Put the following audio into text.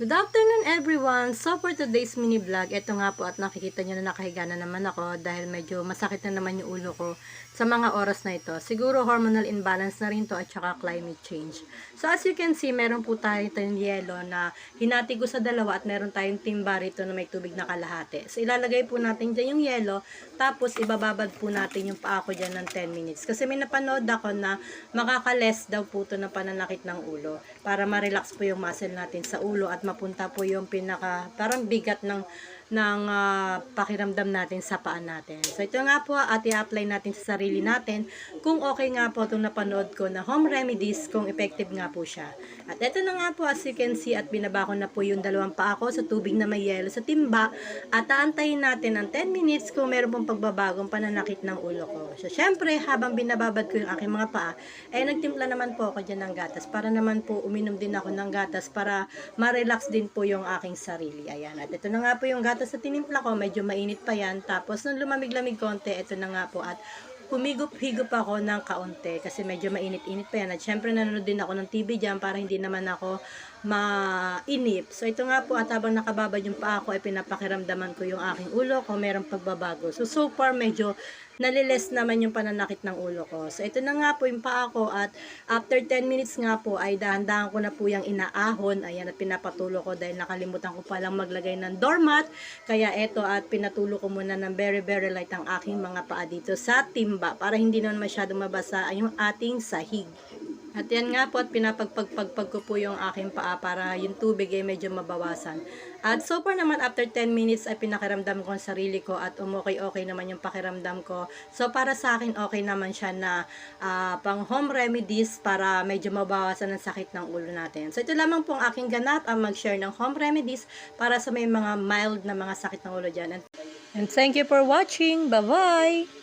Good afternoon everyone! So for today's mini vlog, ito nga po at nakikita nyo na nakahiga na naman ako dahil medyo masakit na naman yung ulo ko sa mga oras na ito. Siguro hormonal imbalance na rin to at saka climate change. So as you can see, meron po tayo tayong yelo na hinati ko sa dalawa at meron tayong timba rito na may tubig na kalahati. So ilalagay po natin dyan yung yelo tapos ibababad po natin yung paa ko dyan ng 10 minutes. Kasi may napanood ako na makakales daw po to ng pananakit ng ulo para ma-relax po yung muscle natin sa ulo at mapunta po yung pinaka parang bigat ng ng ah, pakiramdam natin sa paa natin. So ito nga po at i-apply natin sa sarili natin kung okay nga po itong napanood ko na home remedies kung effective nga po siya. At ito na nga po as you can see at binaba ko na po yung dalawang paa ko sa tubig na may yelo sa timba at aantayin natin ng 10 minutes kung meron pong pagbabagong pananakit ng ulo ko. So syempre habang binababad ko yung aking mga paa ay nagtimpla naman po ako dyan ng gatas para naman po uminom din ako ng gatas para ma-relax din po yung aking sarili. Ayan. At ito na nga po yung gatas sa tinimpla ko. Medyo mainit pa yan. Tapos nung lumamig-lamig konti, ito na nga po at humigop-higop ako ng kaunti kasi medyo mainit-init pa yan. At syempre nanonood din ako ng TV dyan para hindi naman ako mainip. So ito nga po at habang nakababad yung paa ko ay pinapakiramdaman ko yung aking ulo ko merong pagbabago. So so far medyo naliles naman yung pananakit ng ulo ko. So ito na nga po yung paa ko at after 10 minutes nga po ay dahan-dahan ko na po yung inaahon. Ayan at pinapatulo ko dahil nakalimutan ko palang maglagay ng doormat. Kaya ito at pinatulo ko muna ng very very light ang aking mga paa dito sa timba para hindi naman masyadong mabasa yung ating sahig. At yan nga po at pinapagpagpagpag ko po yung aking paa para yung tubig ay medyo mabawasan. At so far naman after 10 minutes ay pinakiramdam ko ang sarili ko at umokay-okay naman yung pakiramdam ko. So para sa akin okay naman siya na ah, pang home remedies para medyo mabawasan ang sakit ng ulo natin. So ito lamang po ang aking ganap ang mag-share ng home remedies para sa may mga mild na mga sakit ng ulo dyan. And thank you for watching. Bye-bye!